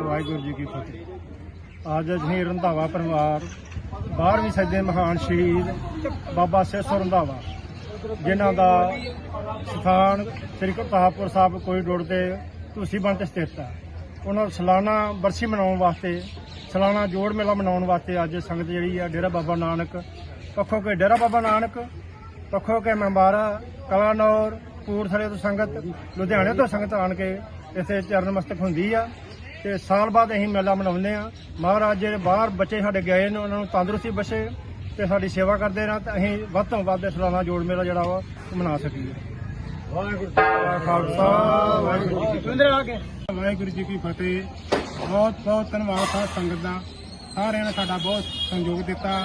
ਵਾਹਿਗੁਰੂ ਜੀ ਕੀ ਫਤਿਹ। ਅੱਜ ਅਸੀਂ ਰੰਧਾਵਾ ਪਰਿਵਾਰ 12ਵੀਂ ਸਦੀ ਮਹਾਨ ਸ਼ਹੀਦ ਬਾਬਾ ਸੇਸੋ ਰੰਧਾਵਾ, ਜਿਨ੍ਹਾਂ ਦਾ ਸਥਾਨ ਸ੍ਰੀ ਕਰਤਾਰਪੁਰ ਸਾਹਿਬ ਕੋਈ ਡੋੜ ਤੇ ਤੁਸੀਂ ਬਣ ਤੇ ਸਥਿਤ ਹੈ ਉਹਨਾਂ ਨੂੰ ਸਾਲਾਨਾ ਬਰਸੀ ਮਨਾਉਣ ਵਾਸਤੇ, ਸਾਲਾਨਾ ਜੋੜ ਮੇਲਾ ਮਨਾਉਣ ਵਾਸਤੇ ਅੱਜ ਸੰਗਤ ਜਿਹੜੀ ਆ, ਡੇਰਾ ਬਾਬਾ ਨਾਨਕ, ਪੱਖੋ ਕੇ ਡੇਰਾ ਬਾਬਾ ਨਾਨਕ, ਪੱਖੋ ਕੇ ਮੰਬਾਰਾ ਕਲਾਨੌਰ, ਕਪੂਰਥਲੇ ਤੋਂ ਸੰਗਤ, ਲੁਧਿਆਣੇ ਤੋਂ ਸੰਗਤ ਆਣ ਕੇ ਇੱਥੇ ਚਰਨ ਮਸਤਕ ਹੁੰਦੀ ਆ। ਤੇ ਸਾਲ ਬਾਅਦ ਅਸੀਂ ਮੇਲਾ ਮਨਾਉਂਦੇ ਆ ਮਹਾਰਾਜ ਜਿਹੜੇ ਬਾਹਰ ਬੱਚੇ ਸਾਡੇ ਗਏ ਨੇ ਉਹਨਾਂ ਨੂੰ ਤੰਦਰੁਸਤੀ ਬਖਸ਼ੇ ਤੇ ਸਾਡੀ ਸੇਵਾ ਕਰਦੇ ਰਹਿਣ ਤੇ ਅਸੀਂ ਵੱਧ ਤੋਂ ਵੱਧ ਸਾਲਾਨਾ ਜੋੜ ਮੇਲਾ ਜਿਹੜਾ ਵਾ ਉਹ ਮਨਾ ਸਕੀਏ। ਵਾਹਿਗੁਰੂ ਜੀ ਕਾ ਖਾਲਸਾ ਵਾਹਿਗੁਰੂ ਜੀ ਕੀ ਫਤਿਹ। ਵਾਹਿਗੁਰੂ ਜੀ ਕੀ ਫਤਿਹ। ਬਹੁਤ ਬਹੁਤ ਧੰਨਵਾਦ ਸਾਧ ਸੰਗਤ ਦਾ। ਸਾਰਿਆਂ ਨੇ ਸਾਡਾ ਬਹੁਤ ਸਹਿਯੋਗ ਦਿੱਤਾ।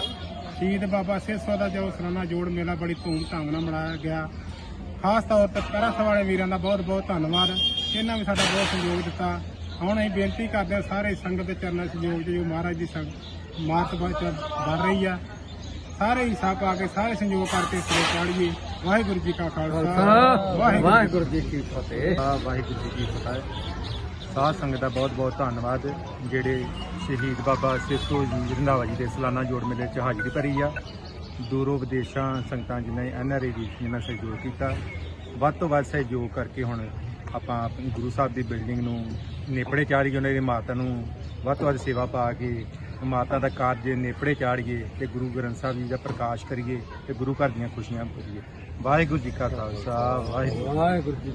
ਸ਼ਹੀਦ ਬਾਬਾ ਸਿਰਸਾ ਦਾ ਜੋ ਸਲਾਨਾ ਜੋੜ ਮੇਲਾ ਬੜੀ ਧੂਮ ਧਾਮ ਨਾਲ ਮਨਾਇਆ ਗਿਆ। ਖਾਸ ਤੌਰ ਤੇ ਤਰਸ ਵਾਲੇ ਵੀਰਾਂ ਦਾ ਬਹੁਤ ਬਹੁਤ ਧੰਨਵਾਦ। ਇਹਨਾਂ ਵੀ ਸਾਡਾ ਬਹੁਤ ਸਹਿਯੋਗ ਦਿੱਤਾ। ਹੁਣ ਅਸੀਂ ਬੇਨਤੀ ਕਰਦੇ ਹਾਂ ਸਾਰੇ ਸੰਗਤ ਦੇ ਚਰਨਾਂ 'ਚ ਸਹਿਯੋਗ ਜੋ ਮਹਾਰਾਜ ਦੀ ਸੰਗ ਮਾਤ ਵਰ ਰਹੀ ਆ। ਸਾਰੇ ਹਿੱਸਾ ਪਾ ਕੇ ਸਾਰੇ ਸੰਯੋਗ ਕਰਕੇ ਸਿਰੇ ਚਾੜੀਏ। ਵਾਹਿਗੁਰੂ ਜੀ ਕਾ ਖਾਲਸਾ। ਵਾਹਿਗੁਰੂ ਜੀ ਕੀ ਫਤਿਹ। ਵਾਹਿਗੁਰੂ ਜੀ ਕੀ ਫਤਿਹ। ਸਾਧ ਸੰਗਤ ਦਾ ਬਹੁਤ ਬਹੁਤ ਧੰਨਵਾਦ। ਜਿਹੜੇ ਸ਼ਹੀਦ ਬਾਬਾ ਸਿੱਖੋ ਜੀ ਰੰਧਾਵਾ ਜੀ ਦੇ ਸਾਲਾਨਾ ਜੋੜ ਮੇਲੇ 'ਚ ਹਾਜ਼ਰੀ ਭਰੀ ਆ। ਦੂਰੋਂ ਵਿਦੇਸ਼ਾਂ ਸੰਗਤਾਂ ਜਿਨ੍ਹਾਂ ਐਨਆਰਏ ਦੀ ਜਿਨ੍ਹਾਂ ਸਹਿਯੋਗ ਕੀਤਾ। ਵੱਧ ਤੋਂ ਵੱਧ ਸਹਿਯੋਗ ਕਰਕੇ ਹੁਣ ਆਪਾਂ ਗੁਰੂ ਸਾਹਿਬ ਦੀ ਬਿਲਡਿੰਗ ਨੂੰ ਨੇਪੜੇ ਚਾੜੀਏ ਉਹਨਾਂ ਦੀ ਮਾਤਾ ਨੂੰ ਵੱਧ ਤੋਂ ਵੱਧ ਸੇਵਾ ਪਾ ਕੇ ਮਾਤਾ ਦਾ ਕਾਰਜ ਨੇਪੜੇ ਚਾੜੀਏ ਤੇ ਗੁਰੂ ਗ੍ਰੰਥ ਸਾਹਿਬ ਜੀ ਦਾ ਪ੍ਰਕਾਸ਼ ਕਰੀਏ ਤੇ ਗੁਰੂ ਘਰ ਦੀਆਂ ਖੁਸ਼ੀਆਂ ਭਰੀਏ। ਵਾਹਿਗੁਰੂ ਜੀ ਕਾ ਖਾਲਸਾ, ਵਾਹਿਗੁਰੂ। ਵਾਹਿਗੁਰੂ ਜੀ